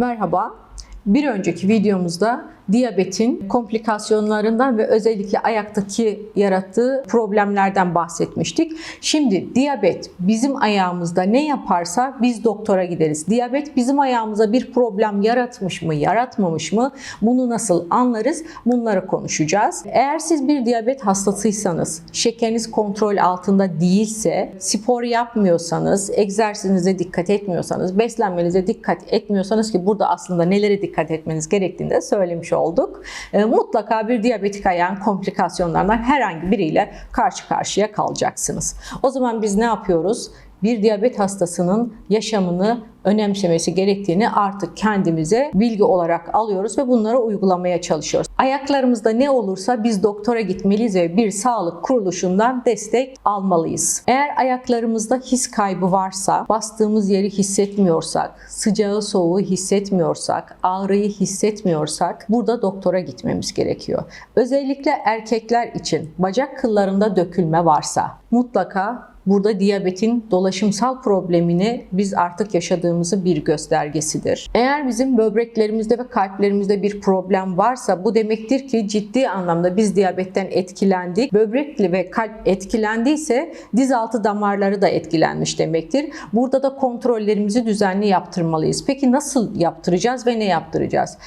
Merhaba. Bir önceki videomuzda diyabetin komplikasyonlarından ve özellikle ayaktaki yarattığı problemlerden bahsetmiştik. Şimdi diyabet bizim ayağımızda ne yaparsa biz doktora gideriz. Diyabet bizim ayağımıza bir problem yaratmış mı, yaratmamış mı? Bunu nasıl anlarız? Bunları konuşacağız. Eğer siz bir diyabet hastasıysanız, şekeriniz kontrol altında değilse, spor yapmıyorsanız, egzersizinize dikkat etmiyorsanız, beslenmenize dikkat etmiyorsanız ki burada aslında nelere dikkat etmeniz gerektiğini de söylemiş olduk. E, mutlaka bir diyabetik ayağın komplikasyonlarından herhangi biriyle karşı karşıya kalacaksınız. O zaman biz ne yapıyoruz? Bir diyabet hastasının yaşamını önemsemesi gerektiğini artık kendimize bilgi olarak alıyoruz ve bunları uygulamaya çalışıyoruz. Ayaklarımızda ne olursa biz doktora gitmeliyiz ve bir sağlık kuruluşundan destek almalıyız. Eğer ayaklarımızda his kaybı varsa, bastığımız yeri hissetmiyorsak, sıcağı soğuğu hissetmiyorsak, ağrıyı hissetmiyorsak burada doktora gitmemiz gerekiyor. Özellikle erkekler için bacak kıllarında dökülme varsa mutlaka Burada diyabetin dolaşımsal problemini biz artık yaşadığımızı bir göstergesidir. Eğer bizim böbreklerimizde ve kalplerimizde bir problem varsa bu demektir ki ciddi anlamda biz diyabetten etkilendik. Böbrek ve kalp etkilendiyse diz altı damarları da etkilenmiş demektir. Burada da kontrollerimizi düzenli yaptırmalıyız. Peki nasıl yaptıracağız ve ne yaptıracağız?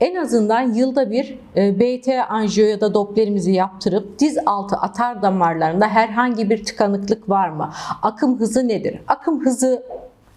En azından yılda bir e, BT anjiyo ya da Doppler'imizi yaptırıp diz altı atar damarlarında herhangi bir tıkanıklık var mı? Akım hızı nedir? Akım hızı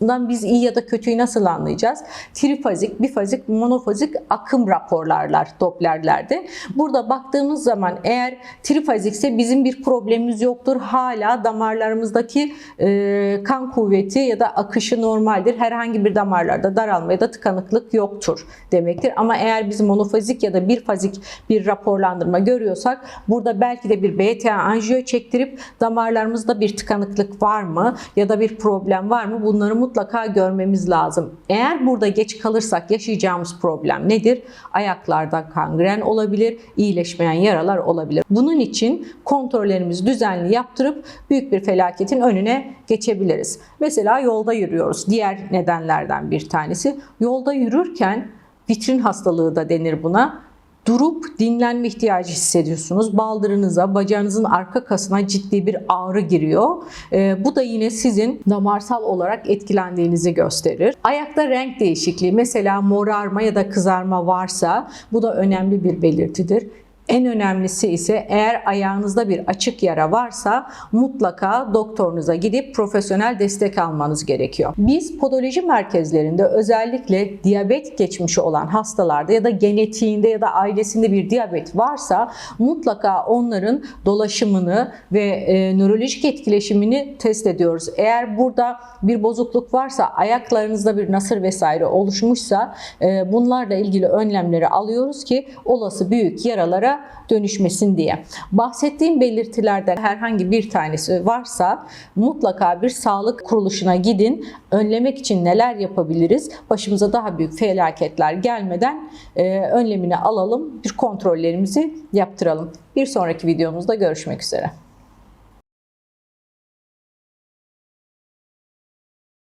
Bundan biz iyi ya da kötüyü nasıl anlayacağız? Trifazik, bifazik, monofazik akım raporlarlar Doppler'lerde. Burada baktığımız zaman eğer trifazikse bizim bir problemimiz yoktur. Hala damarlarımızdaki e, kan kuvveti ya da akışı normaldir. Herhangi bir damarlarda daralma ya da tıkanıklık yoktur demektir. Ama eğer biz monofazik ya da birfazik bir raporlandırma görüyorsak burada belki de bir BTA anjiyo çektirip damarlarımızda bir tıkanıklık var mı ya da bir problem var mı bunları mutlaka görmemiz lazım. Eğer burada geç kalırsak yaşayacağımız problem nedir? Ayaklarda kangren olabilir, iyileşmeyen yaralar olabilir. Bunun için kontrollerimizi düzenli yaptırıp büyük bir felaketin önüne geçebiliriz. Mesela yolda yürüyoruz. Diğer nedenlerden bir tanesi. Yolda yürürken vitrin hastalığı da denir buna durup dinlenme ihtiyacı hissediyorsunuz. Baldırınıza, bacağınızın arka kasına ciddi bir ağrı giriyor. Ee, bu da yine sizin damarsal olarak etkilendiğinizi gösterir. Ayakta renk değişikliği, mesela morarma ya da kızarma varsa bu da önemli bir belirtidir. En önemlisi ise eğer ayağınızda bir açık yara varsa mutlaka doktorunuza gidip profesyonel destek almanız gerekiyor. Biz podoloji merkezlerinde özellikle diyabet geçmişi olan hastalarda ya da genetiğinde ya da ailesinde bir diyabet varsa mutlaka onların dolaşımını ve e, nörolojik etkileşimini test ediyoruz. Eğer burada bir bozukluk varsa ayaklarınızda bir nasır vesaire oluşmuşsa e, bunlarla ilgili önlemleri alıyoruz ki olası büyük yaralara dönüşmesin diye. Bahsettiğim belirtilerden herhangi bir tanesi varsa mutlaka bir sağlık kuruluşuna gidin. Önlemek için neler yapabiliriz? Başımıza daha büyük felaketler gelmeden e, önlemini alalım, bir kontrollerimizi yaptıralım. Bir sonraki videomuzda görüşmek üzere.